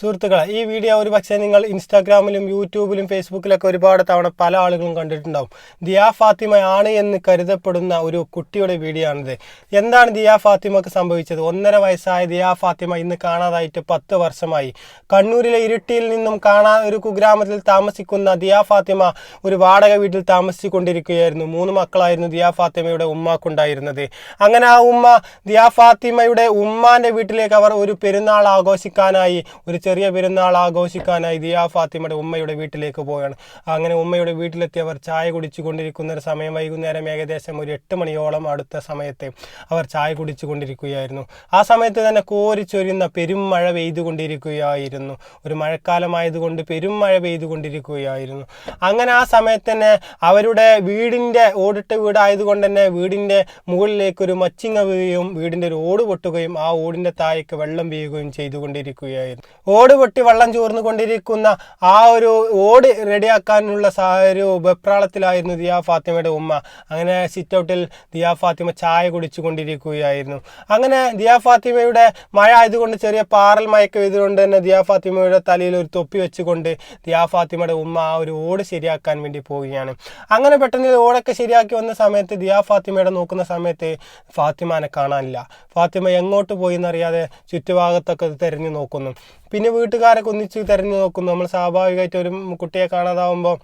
സുഹൃത്തുക്കളെ ഈ വീഡിയോ ഒരു പക്ഷേ നിങ്ങൾ ഇൻസ്റ്റാഗ്രാമിലും യൂട്യൂബിലും ഫേസ്ബുക്കിലൊക്കെ ഒരുപാട് തവണ പല ആളുകളും കണ്ടിട്ടുണ്ടാവും. ദിയാ ഫാത്തിമ ആണ് എന്ന് കരുതപ്പെടുന്ന ഒരു കുട്ടിയുടെ വീഡിയോ ആണിത്. എന്താണ് ദിയാ ഫാത്തിമക്ക് സംഭവിച്ചത്? ഒന്നര വയസ്സായ ദിയാ ഫാത്തിമ ഇന്ന് കാണാതായിട്ട് പത്ത് വർഷമായി. കണ്ണൂരിലെ ഇരുട്ടിയിൽ നിന്നും കാണാ ഒരു കുഗ്രാമത്തിൽ താമസിക്കുന്ന ദിയാ ഫാത്തിമ ഒരു വാടക വീട്ടിൽ താമസിച്ചുകൊണ്ടിരിക്കുകയായിരുന്നു. മൂന്ന് മക്കളായിരുന്നു ദിയാ ഫാത്തിമയുടെ ഉമ്മാക്കുണ്ടായിരുന്നത്. അങ്ങനെ ആ ഉമ്മ ദിയാ ഫാത്തിമയുടെ ഉമ്മാന്റെ വീട്ടിലേക്ക് അവർ ഒരു പെരുന്നാൾ ആഘോഷിക്കാനായി ഒരു ചെറിയ പെരുന്നാൾ ആഘോഷിക്കാനായി ദിയാ ഫാത്തിമയുടെ ഉമ്മയുടെ വീട്ടിലേക്ക് പോവുകയാണ്. അങ്ങനെ ഉമ്മയുടെ വീട്ടിലെത്തിയവർ ചായ കുടിച്ചു കൊണ്ടിരിക്കുന്ന ഒരു സമയം വൈകുന്നേരം ഏകദേശം ഒരു എട്ട് മണിയോളം അടുത്ത സമയത്ത് അവർ ചായ കുടിച്ചു കൊണ്ടിരിക്കുകയായിരുന്നു ആ സമയത്ത് തന്നെ കോരിച്ചൊരിയുന്ന പെരും മഴ പെയ്തുകൊണ്ടിരിക്കുകയായിരുന്നു. ഒരു മഴക്കാലമായതുകൊണ്ട് പെരും മഴ പെയ്തുകൊണ്ടിരിക്കുകയായിരുന്നു. അങ്ങനെ ആ സമയത്ത് തന്നെ അവരുടെ വീടിന്റെ ഓടിട്ട വീടായതുകൊണ്ട് തന്നെ വീടിന്റെ മുകളിലേക്ക് ഒരു മച്ചിങ്ങ വീഴുകയും വീടിന്റെ ഒരു ഓട് പൊട്ടുകയും ആ ഓടിന്റെ താഴേക്ക് വെള്ളം വീഴുകയും ചെയ്തുകൊണ്ടിരിക്കുകയായിരുന്നു. ഓട് പൊട്ടി വെള്ളം ചോർന്നു കൊണ്ടിരിക്കുന്ന ആ ഒരു ഓട് റെഡിയാക്കാനുള്ള ഒരു വെപ്രാളത്തിലായിരുന്നു ദിയാ ഫാത്തിമയുടെ ഉമ്മ. അങ്ങനെ സിറ്റൗട്ടിൽ ദിയാ ഫാത്തിമ ചായ കുടിച്ചു കൊണ്ടിരിക്കുകയായിരുന്നു അങ്ങനെ ദിയാ ഫാത്തിമയുടെ മഴ ആയതുകൊണ്ട് ചെറിയ പാറൽ മയക്കം ചെയ്തുകൊണ്ട് തന്നെ ദിയാ ഫാത്തിമയുടെ തലയിൽ ഒരു തൊപ്പി വെച്ചുകൊണ്ട് ദിയാ ഫാത്തിമയുടെ ഉമ്മ ആ ഒരു ഓട് ശരിയാക്കാൻ വേണ്ടി പോവുകയാണ്. അങ്ങനെ പെട്ടെന്ന് ഓടൊക്കെ ശരിയാക്കി വന്ന സമയത്ത് ദിയാ ഫാത്തിമയുടെ നോക്കുന്ന സമയത്ത് ഫാത്തിമാനെ കാണാനില്ല. ഫാത്തിമ എങ്ങോട്ട് പോയി എന്നറിയാതെ ചുറ്റുഭാഗത്തൊക്കെ തിരഞ്ഞു നോക്കുന്നു. പിന്നെ വീട്ടുകാരൊക്കെ ഒന്നിച്ച് തിരഞ്ഞു നോക്കുന്നു നമ്മൾ സ്വാഭാവികമായിട്ട് ഒരു കുട്ടിയെ കാണാതാവുമ്പോൾ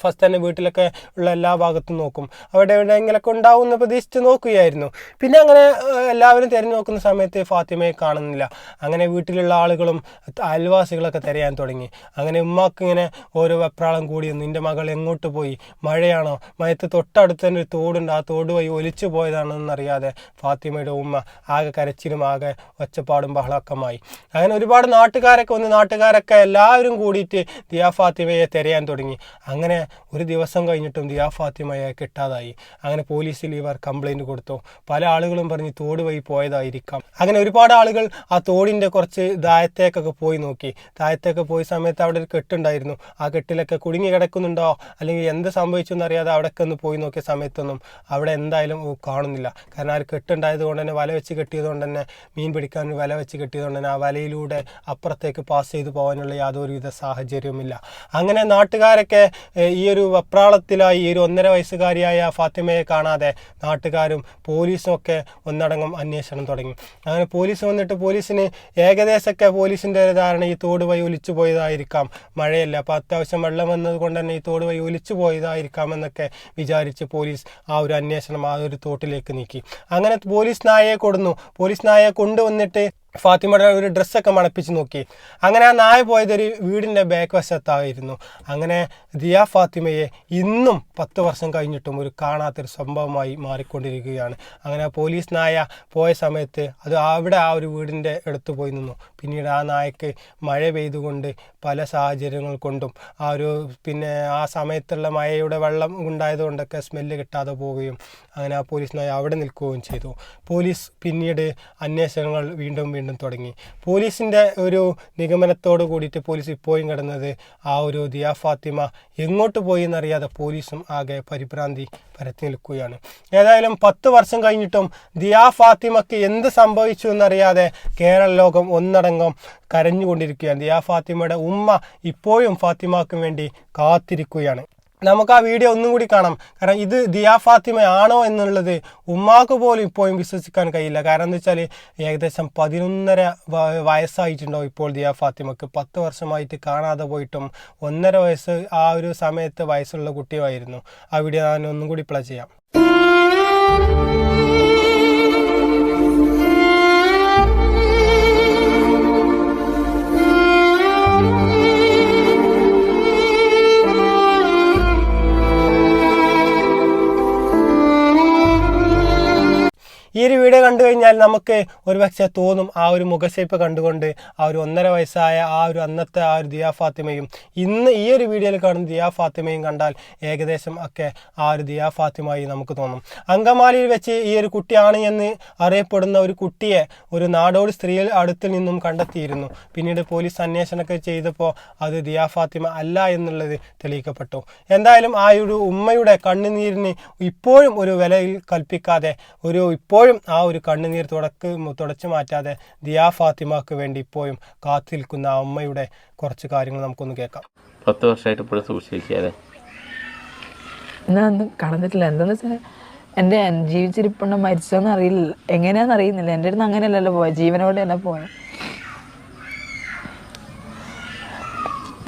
ഫസ്റ്റ് തന്നെ വീട്ടിലൊക്കെ ഉള്ള എല്ലാ ഭാഗത്തും നോക്കും. അവിടെ എവിടെയെങ്കിലൊക്കെ ഉണ്ടാവും എന്ന് പ്രതീക്ഷിച്ച് നോക്കുകയായിരുന്നു. പിന്നെ അങ്ങനെ എല്ലാവരും തിരഞ്ഞു നോക്കുന്ന സമയത്ത് ഫാത്തിമയെ കാണുന്നില്ല. അങ്ങനെ വീട്ടിലുള്ള ആളുകളും അയൽവാസികളൊക്കെ തിരയാൻ തുടങ്ങി. അങ്ങനെ ഉമ്മാക്ക് ഇങ്ങനെ ഓരോ വെപ്രാളം കൂടി നിന്റെ മകൾ എങ്ങോട്ട് പോയി? മഴയാണോ? മയത്ത് തൊട്ടടുത്ത് തന്നെ ഒരു തോടുണ്ട്. ആ തോട് വഴി ഒലിച്ചു പോയതാണെന്നറിയാതെ ഫാത്തിമയുടെ ഉമ്മ ആകെ കരച്ചിലും ആകെ ഒച്ചപ്പാടും ബഹളക്കമായി അങ്ങനെ ഒരുപാട് നാട്ടുകാരൊക്കെ വന്ന് നാട്ടുകാരൊക്കെ എല്ലാവരും കൂടിയിട്ട് ദിയാ ഫാത്തിമയെ തിരയാൻ തുടങ്ങി. അങ്ങനെ ഒരു ദിവസം കഴിഞ്ഞിട്ടും ദിയാ ഫാത്തിമയെ കിട്ടാതായി. അങ്ങനെ പോലീസിൽ ഇവർ കംപ്ലൈന്റ് കൊടുത്തു. പല ആളുകളും പറഞ്ഞ് തോട് വഴി പോയതായിരിക്കാം. അങ്ങനെ ഒരുപാട് ആളുകൾ ആ തോടിന്റെ കുറച്ച് താഴത്തേക്കൊക്കെ പോയി നോക്കി. താഴത്തേക്ക് പോയ സമയത്ത് അവിടെ ഒരു കെട്ടുണ്ടായിരുന്നു. ആ കെട്ടിലൊക്കെ കുടുങ്ങി കിടക്കുന്നുണ്ടോ? അല്ലെങ്കിൽ എന്ത് സംഭവിച്ചു എന്നറിയാതെ അവിടെയൊക്കെ ഒന്ന് പോയി നോക്കിയ സമയത്തൊന്നും അവിടെ എന്തായാലും കാണുന്നില്ല. കാരണം ആ കെട്ടുണ്ടായത് കൊണ്ട് തന്നെ വല വെച്ച് കെട്ടിയത് കൊണ്ട് തന്നെ മീൻ പിടിക്കാൻ വല വെച്ച് കെട്ടിയത് കൊണ്ട് തന്നെ ആ വലയിലൂടെ അപ്പുറത്തേക്ക് പാസ് ചെയ്തു പോകാനുള്ള യാതൊരുവിധ സാഹചര്യവുമില്ല. അങ്ങനെ നാട്ടുകാരൊക്കെ ഈ ഒരു വെപ്രാളത്തിലായി ഈ ഒരു ഒന്നര വയസ്സുകാരിയായ ഫാത്തിമയെ കാണാതെ നാട്ടുകാരും പോലീസും ഒക്കെ ഒന്നടങ്കം അന്വേഷണം തുടങ്ങി. അങ്ങനെ പോലീസ് വന്നിട്ട് പോലീസിന് ഏകദേശമൊക്കെ പോലീസിന്റെ ഒരു ധാരണ ഈ തോട് വഴി ഒലിച്ചു പോയതായിരിക്കാം. മഴയല്ല അപ്പോൾ അത്യാവശ്യം വെള്ളം വന്നത് കൊണ്ട് തന്നെ ഈ തോട് വഴി ഒലിച്ചു പോയതായിരിക്കാം എന്നൊക്കെ വിചാരിച്ച് പോലീസ് ആ ഒരു അന്വേഷണം ആ ഒരു തോട്ടിലേക്ക് നീക്കി. അങ്ങനെ പോലീസ് നായയെ കൊടുന്നു. പോലീസ് നായയെ കൊണ്ടുവന്നിട്ട് ഫാത്തിമയുടെ ഒരു ഡ്രസ്സൊക്കെ മണപ്പിച്ച് നോക്കി. അങ്ങനെ ആ നായ പോയത് ഒരു വീടിന്റെ ബാക്ക് വശത്തായിരുന്നു. അങ്ങനെ ദിയ ഫാത്തിമയെ ഇന്നും പത്ത് വർഷം കഴിഞ്ഞിട്ടും ഒരു കാണാത്തൊരു സംഭവമായി മാറിക്കൊണ്ടിരിക്കുകയാണ്. അങ്ങനെ പോലീസ് നായ പോയ സമയത്ത് അത് അവിടെ ആ ഒരു വീടിന്റെ അടുത്ത് പോയി നിന്നു. പിന്നീട് ആ നായക്ക് മഴ പെയ്തുകൊണ്ട് പല സാഹചര്യങ്ങൾ കൊണ്ടും ആ ഒരു പിന്നെ ആ സമയത്തുള്ള മഴയുടെ വെള്ളം ഉണ്ടായതുകൊണ്ടൊക്കെ സ്മെല്ല് കിട്ടാതെ പോവുകയും അങ്ങനെ ആ പോലീസ് നായ അവിടെ നിൽക്കുകയും ചെയ്തു. പോലീസ് പിന്നീട് അന്വേഷണങ്ങൾ വീണ്ടും വീണ്ടും തുടങ്ങി. പോലീസിന്റെ ഒരു നിഗമനത്തോട് കൂടിയിട്ട് പോലീസ് ഇപ്പോഴും കിടന്നത് ആ ഒരു ദിയാ ഫാത്തിമ എങ്ങോട്ട് പോയി എന്നറിയാതെ പോലീസും ആകെ പരിഭ്രാന്തി പരത്തി നിൽക്കുകയാണ്. ഏതായാലും പത്ത് വർഷം കഴിഞ്ഞിട്ടും ദിയാ ഫാത്തിമക്ക് എന്ത് സംഭവിച്ചു എന്നറിയാതെ കേരള ലോകം ഒന്നടങ്കം കരഞ്ഞുകൊണ്ടിരിക്കുകയാണ്. ദിയാ ഫാത്തിമയുടെ ഉമ്മ ഇപ്പോഴും ഫാത്തിമക്ക് വേണ്ടി കാത്തിരിക്കുകയാണ്. നമുക്ക് ആ വീഡിയോ ഒന്നും കൂടി കാണാം. കാരണം ഇത് ദിയാ ഫാത്തിമയാണോ എന്നുള്ളത് ഉമ്മാക്ക് പോലും ഇപ്പോഴും വിശ്വസിക്കാൻ കഴിയില്ല. കാരണം എന്താ വെച്ചാൽ ഏകദേശം പതിനൊന്നര വയസ്സായിട്ടുണ്ടോ ഇപ്പോൾ ദിയാ ഫാത്തിമക്ക്. പത്ത് വർഷമായിട്ട് കാണാതെ പോയിട്ടും ഒന്നര വയസ്സ് ആ ഒരു സമയത്ത് വയസ്സുള്ള കുട്ടിയുമായിരുന്നു. ആ വീഡിയോ ഞാൻ ഒന്നും കൂടി പ്ലേ ചെയ്യാം. വീഡിയോ കണ്ടു കഴിഞ്ഞാൽ നമുക്ക് ഒരു പക്ഷേ തോന്നും ആ ഒരു മുഖശേപ്പ് കണ്ടുകൊണ്ട് ആ ഒരു ഒന്നര വയസ്സായ ആ ഒരു അന്നത്തെ ആ ഒരു ദിയാ ഫാത്തിമയും ഇന്ന് ഈ ഒരു വീഡിയോയിൽ കാണുന്ന ദിയാ ഫാത്തിമയും കണ്ടാൽ ഏകദേശം ഒക്കെ ആ ഒരു ദിയാ ഫാത്തിമയായി നമുക്ക് തോന്നും. അങ്കമാലിയിൽ വെച്ച് ഈ ഒരു കുട്ടിയാണ് എന്ന് അറിയപ്പെടുന്ന ഒരു കുട്ടിയെ ഒരു നാടോടി സ്ത്രീയിൽ അടുത്തിൽ നിന്നും കണ്ടെത്തിയിരുന്നു. പിന്നീട് പോലീസ് അന്വേഷണമൊക്കെ ചെയ്തപ്പോൾ അത് ദിയാ ഫാത്തിമ അല്ല എന്നുള്ളത് തെളിയിക്കപ്പെട്ടു. എന്തായാലും ആ ഒരു ഉമ്മയുടെ കണ്ണുനീരിന് ഇപ്പോഴും ഒരു വിലയിൽ കൽപ്പിക്കാതെ ഒരു ഇപ്പോഴും ആ ഒരു കണ്ണുനീർ തുടക്ക് തുടച്ചു മാറ്റാതെ ദിയാ ഫാത്തിമക്ക് വേണ്ടി ഇപ്പോഴും കാത്തു നിൽക്കുന്ന ആ അമ്മയുടെ കുറച്ച് കാര്യങ്ങൾ നമുക്കൊന്ന് കേൾക്കാം. പത്ത് വർഷമായിട്ട് ഇപ്പോഴും സൂക്ഷിക്കാതെ ഞാൻ കടന്നിട്ടില്ല. എന്താണെന്ന് എന്താന്ന് വെച്ചാൽ എന്റെ ജീവിച്ചിരിപ്പുണ്ട മരിച്ചോന്ന് അറിയില്ല. എങ്ങനെയാന്ന് അറിയുന്നില്ല. എന്റെ അടുത്ത് അങ്ങനെയല്ലല്ലോ പോയത് ജീവനോടെ അല്ല പോയത്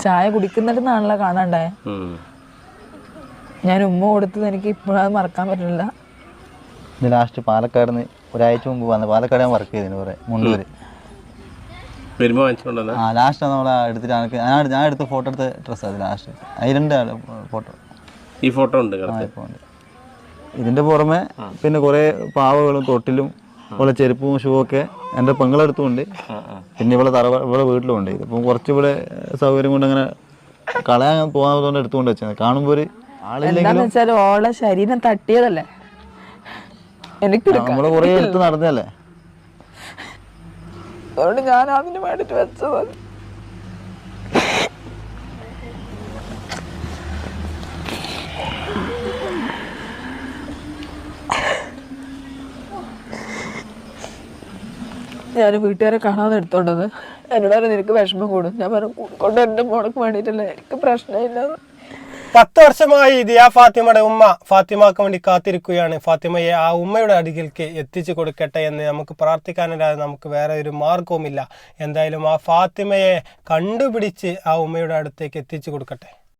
ചായ കുടിക്കുന്നിടത്താണല്ലോ കാണാണ്ടായ. ഞാൻ ഉമ്മ കൊടുത്തത് എനിക്ക് ഇപ്പോഴും അത് മറക്കാൻ പറ്റുന്നില്ല. ഇത് ലാസ്റ്റ് പാലക്കാട് നിന്ന് ഒരാഴ്ച മുമ്പ് വന്ന്. പാലക്കാട് ഞാൻ വർക്ക് ചെയ്തിരുന്നു കുറേ മുണ്ടൂര്. വരുമ്പോ വാങ്ങിച്ചുകൊണ്ടുവന്ന ആ ലാസ്റ്റ് നമ്മൾ എടുത്തിട്ട് എനിക്ക് ഞാൻ എടുത്ത- ഞാൻ എടുത്ത ഫോട്ടോ എടുത്ത ഡ്രസ്സ് അത് ലാസ്റ്റ് അതിലുണ്ട് ഫോട്ടോ ഈ ഫോട്ടോ ഉണ്ട് ഉണ്ട്. ഇതിന്റെ പുറമെ പിന്നെ കുറേ പാവകളും തൊട്ടിലും ഇവിടെ ചെരുപ്പും ഷൂ ഒക്കെ എന്റെ പെങ്ങളെടുത്തുണ്ട് ആ, ആ. പിന്നെ ഇവിടെ തറ ഇവിടെ വീട്ടിലും ഉണ്ട്. ഇതിപ്പം കുറച്ച് ഇവിടെ സൗകര്യം കൊണ്ട് അങ്ങനെ കളയാൻ പോകാത്തതുകൊണ്ട് എടുത്തുകൊണ്ട് വെച്ചാൽ കാണുമ്പോൾ ഒരു ആളില്ലെങ്കിൽ എന്താന്ന് വെച്ചാൽ ഓളെ ശരീരം തട്ടിയതല്ലേ? എനിക്ക് നമ്മൾ കുറേ എടുത്ത് നടന്നല്ലേ അതുകൊണ്ട് ഞാൻ അതിന് വേണ്ടിട്ട് വെച്ചത്. ഞാൻ വീട്ടുകാരെ കാണാതെ എടുത്തോണ്ടത്. എന്നോട് പറഞ്ഞു നിനക്ക് വിഷമം കൂടും. ഞാൻ പറഞ്ഞു കൊണ്ടുവരണ്ട എന്റെ മോൾക്ക് വേണ്ടിയിട്ടല്ലേ? എനിക്ക് പ്രശ്നമില്ല പത്ത് വർഷമായി ദിയാ ഫാത്തിമയുടെ ഉമ്മ ഫാത്തിമക്ക് വേണ്ടി കാത്തിരിക്കുകയാണ്. ഫാത്തിമയെ ആ ഉമ്മയുടെ അടികൾക്ക് എത്തിച്ചു കൊടുക്കട്ടെ എന്ന് നമുക്ക് പ്രാർത്ഥിക്കാനല്ലാതെ നമുക്ക് വേറെ ഒരു മാർഗവുമില്ല എന്തായാലും ആ ഫാത്തിമയെ കണ്ടുപിടിച്ച് ആ ഉമ്മയുടെ അടുത്തേക്ക് എത്തിച്ചു കൊടുക്കട്ടെ.